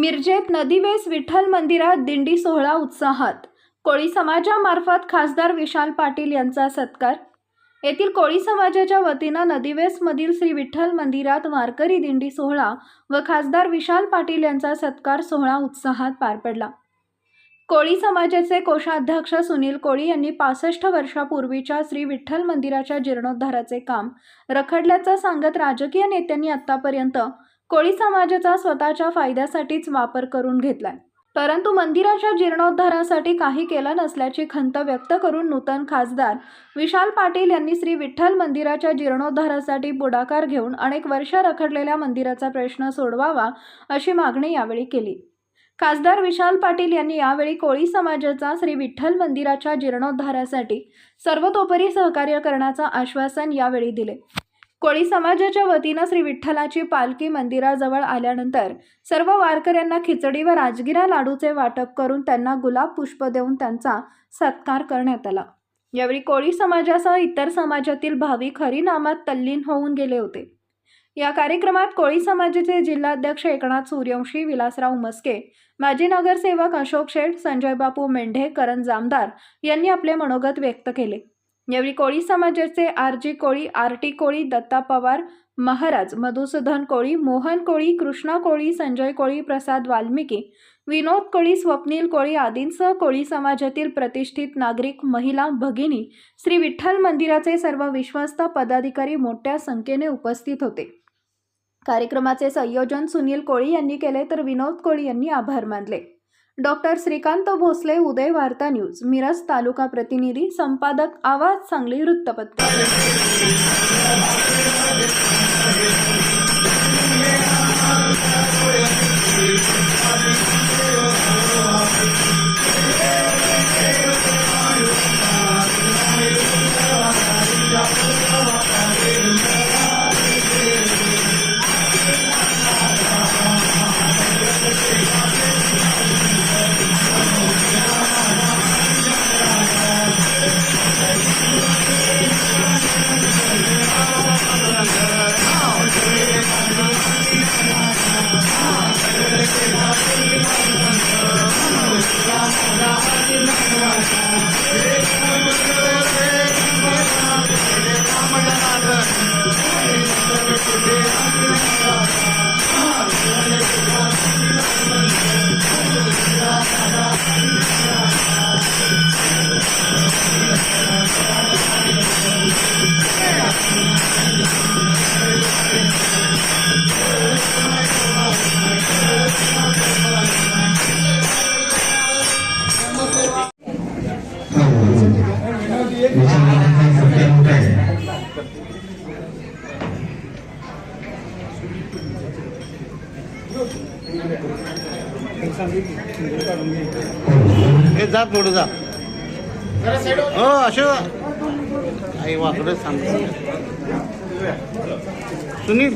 मिरजेत नदीवेस विठ्ठल मंदिरात दिंडी सोहळा उत्साहात. कोळी समाजामार्फत खासदार विशाल पाटील यांचा सत्कार. येथील कोळी समाजाच्या वतीनं नदीवेसमधील श्री विठ्ठल मंदिरात वारकरी दिंडी सोहळा व खासदार विशाल पाटील यांचा सत्कार सोहळा उत्साहात पार पडला. कोळी समाजाचे कोषाध्यक्ष सुनील कोळी यांनी पासष्ट वर्षापूर्वीच्या श्री विठ्ठल मंदिराच्या जीर्णोद्धाराचे काम रखडल्याचं सांगत राजकीय नेत्यांनी आतापर्यंत कोळी समाजाचा स्वतःच्या फायद्यासाठीच वापर करून घेतलाय. परंतु मंदिराच्या जीर्णोद्धारासाठी काही केलं नसल्याची खंत व्यक्त करून नूतन खासदार विशाल पाटील यांनी श्री विठ्ठल मंदिराच्या जीर्णोद्धारासाठी पुढाकार घेऊन अनेक वर्ष रखडलेल्या मंदिराचा प्रश्न सोडवावा अशी मागणी यावेळी केली. खासदार विशाल पाटील यांनी यावेळी कोळी समाजाचा श्री विठ्ठल मंदिराच्या जीर्णोद्धारासाठी सर्वतोपरी सहकार्य करण्याचं आश्वासन यावेळी दिले. कोळी समाजाच्या वतीनं श्री विठ्ठलाची पालखी मंदिराजवळ आल्यानंतर सर्व वारकऱ्यांना खिचडी व राजगिरा लाडूचे वाटप करून त्यांना गुलाब पुष्प देऊन त्यांचा सत्कार करण्यात आला. यावेळी कोळी समाजासह इतर समाजातील भाविक हरिनामात तल्लीन होऊन गेले होते. या कार्यक्रमात कोळी समाजाचे जिल्हाध्यक्ष एकनाथ सूर्यवंशी विलासराव मस्के माजी नगरसेवक अशोक शेठ संजय बापू मेंढे करण जामदार यांनी आपले मनोगत व्यक्त केले. यावेळी कोळी समाजाचे R G Koli R T Koli Datta Pawar Maharaj Madhusudan Koli Mohan Koli Krishna Koli Sanjay Koli Prasad Valmiki Vinod Koli Swapnil Koli आदींसह कोळी समाजातील प्रतिष्ठित नागरिक महिला भगिनी श्री विठ्ठल मंदिराचे सर्व विश्वस्त पदाधिकारी मोठ्या संख्येने उपस्थित होते. कार्यक्रमाचे संयोजन सुनील कोळी यांनी केले तर विनोद कोळी यांनी आभार मानले. डॉक्टर श्रीकांत भोसले उदय वार्ता न्यूज मिरज तालुका प्रतिनिधी संपादक आवाज सांगली वृत्तपत्र. Father. हे जा पुढे जा. हो अशोक आई वाकडे सांग. सुनील.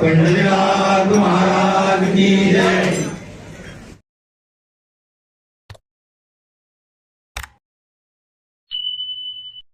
पंढरीनाथ महाराज की जय.